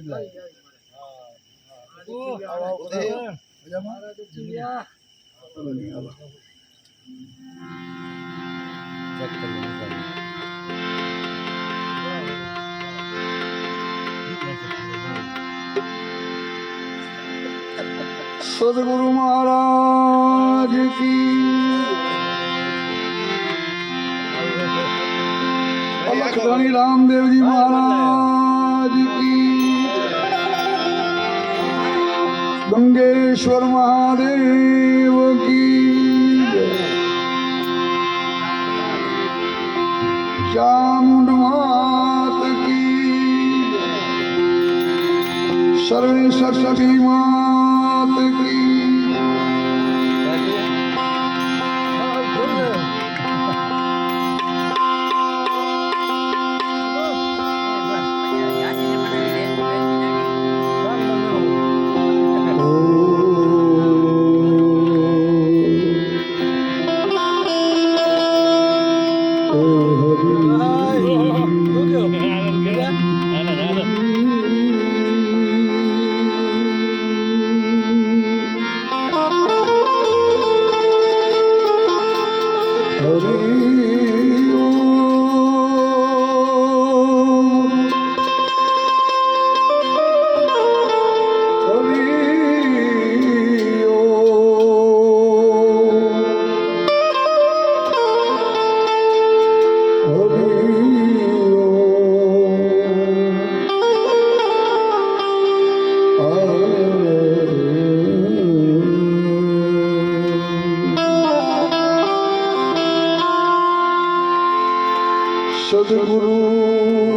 મંકીરી હા હા વારે બદલાય ચેક કરી નિકાલ સદગુરુ મહારાજ કી અલખધણી રામદેવજી મહારાજ ગંગેશ્વર મહાદેવ કી ચામુંડ માત કી સર્વે સરસ્વતી માત Hare સદગુરુ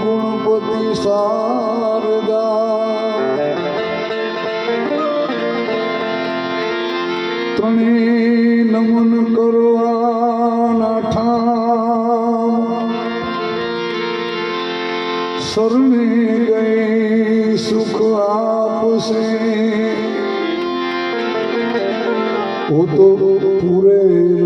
ગુણપતિ શારદા તને નમન કરવાના ઠામ શરણે ગઈ સુખ આપશે હું તો પૂરે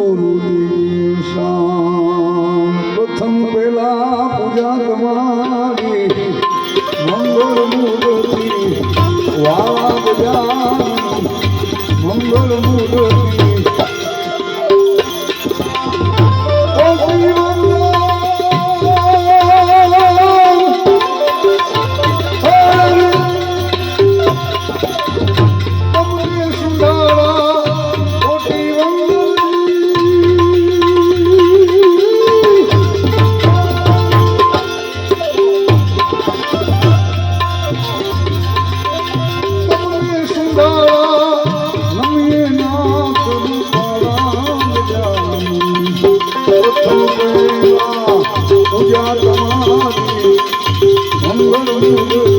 ગુરુદિશા પ્રથમ પહેલા પૂજા તમારી મંગળ મૂર્તિ વાળા બજાર મંગળ મૂર્તિ મંગળ મૂર્તિ